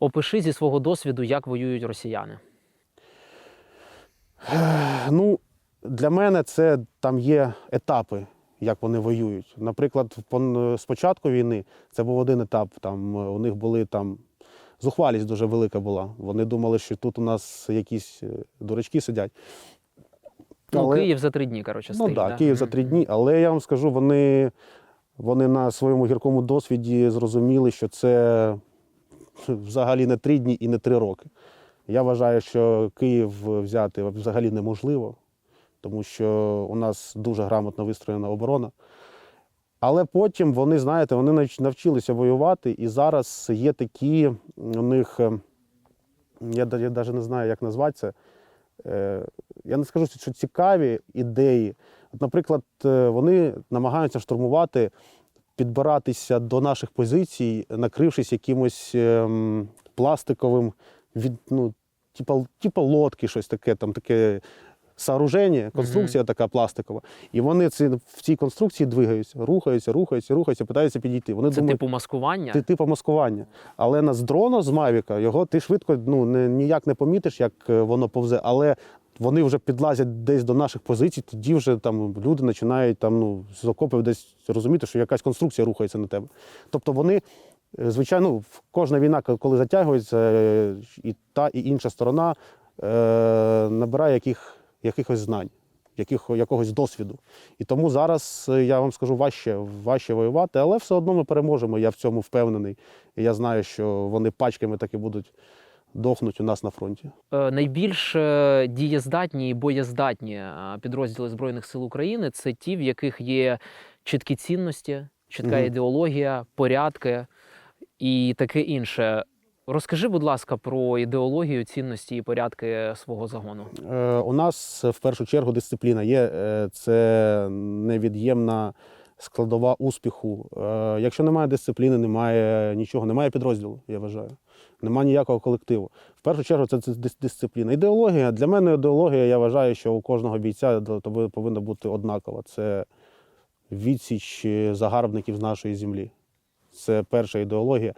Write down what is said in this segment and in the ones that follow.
Опиши зі свого досвіду, як воюють росіяни. Ну, для мене це там є етапи, як вони воюють. Наприклад, пон- з початку війни це був один етап. Там е, у них були там зухвалість дуже велика була. Вони думали, що тут у нас якісь е, дурачки сидять. Ну, Але- Київ за три дні, коротше, Ну так, да? Київ за три дні. Але я вам скажу, вони, вони на своєму гіркому досвіді зрозуміли, що це взагалі не три дні і не три роки. Я вважаю, що Київ взяти взагалі неможливо, тому що у нас дуже грамотно вистроєна оборона. Але потім вони, знаєте, вони навчилися воювати, і зараз є такі у них, е, я навіть не знаю, як назвати це. Я не скажу, що цікаві ідеї. Наприклад, е, вони намагаються штурмувати, підбиратися до наших позицій, накрившись якимось ем, пластиковим від, ну, типа, типа лодки, щось таке, там таке сооруження, конструкція така пластикова. І вони ці, в цій конструкції двигаються, рухаються, рухаються, рухаються, питаються підійти. Вони Це думають, типу маскування. ти типу маскування. Але на з дрона з Мавіка його ти швидко ну, ніяк не помітиш, як е, воно повзе. Але вони вже підлазять десь до наших позицій, тоді вже там люди починають там, ну, з окопів десь розуміти, що якась конструкція рухається на тебе. Тобто вони, е, звичайно, кожна війна, коли затягується, е, і та, і інша сторона е, набирає яких, якихось знань. Яких, якогось досвіду. І тому зараз е, я вам скажу важче, важче воювати, але все одно ми переможемо. Я в цьому впевнений. Я знаю, що вони пачками так і будуть дохнуть у нас на фронті. Е, Найбільш е, дієздатні і боєздатні е, підрозділи Збройних сил України це ті, в яких є чіткі цінності, чітка Мгм. ідеологія, порядки і таке інше. Розкажи, будь ласка, про ідеологію, цінності і порядки свого загону. Е, у нас в першу чергу дисципліна є. Це невід'ємна складова успіху. Е, якщо немає дисципліни, немає нічого, немає підрозділу, я вважаю. Немає ніякого колективу. В першу чергу це, дисципліна. Ідеологія. Для мене ідеологія, я вважаю, що у кожного бійця повинна бути однакова. Це відсіч загарбників з нашої землі. Це перша ідеологія.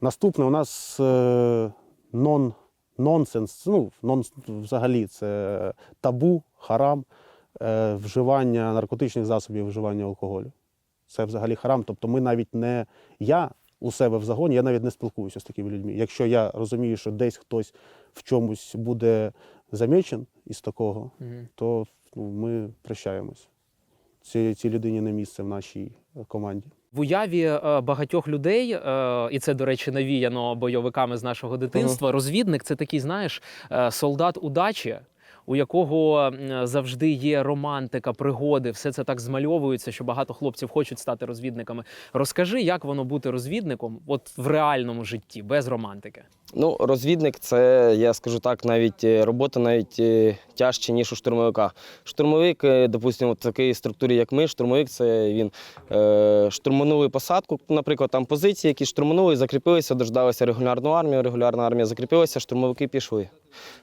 Наступне у нас е, нон, нонсенс, ну, нон, взагалі це табу, харам, вживання наркотичних засобів, вживання алкоголю. Це взагалі харам. Тобто ми навіть не я у себе в загоні, я навіть не спілкуюся з такими людьми. Якщо я розумію, що десь хтось в чомусь буде замічен із такого, Мгм. то ну, ми прощаємось. Цій, цій людині не місце в нашій е, команді. В уяві е, багатьох людей, е, і це, до речі, навіяно бойовиками з нашого дитинства. Розвідник це такий, знаєш, е, солдат удачі. У якого завжди є романтика, пригоди, все це так змальовується, що багато хлопців хочуть стати розвідниками. Розкажи, як воно бути розвідником, от в реальному житті, без романтики. Ну, розвідник це, я скажу так, навіть е, робота навіть е, тяжче, ніж у штурмовика. Штурмовик, е, допустимо, в такій структурі, як ми, штурмовик це він е, штурманули посадку, наприклад, там позиції, які штурманули, закріпилися, дождалися регулярну армію, регулярна армія закріпилася, штурмовики пішли.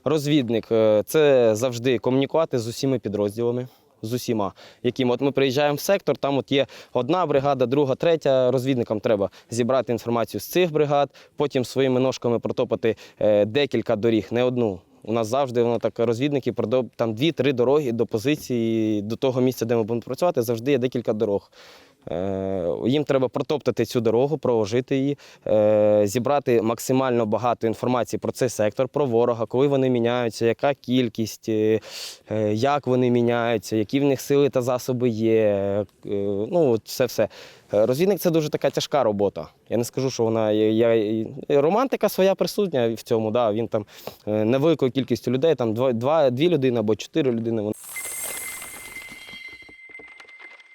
Розвідник е, це завжди комунікувати з усіма підрозділами. З усіма, яким от ми приїжджаємо в сектор, там от є одна бригада, друга, третя. Розвідникам треба зібрати інформацію з цих бригад, потім своїми ножками протопати е, декілька доріг, не одну. У нас завжди воно так розвідники там дві-три дороги до позиції, до того місця, де ми будемо працювати, завжди є декілька дорог. Е, Їм треба протоптати цю дорогу, проложити її, е, зібрати максимально багато інформації про цей сектор, про ворога, коли вони міняються, яка кількість, е, як вони міняються, які в них сили та засоби є. Ну, це все. Розвідник це дуже така тяжка робота. Я не скажу, що вона є. романтика своя присутня в цьому. Да, він там невеликою кількістю людей, там два, дві людини або чотири людини.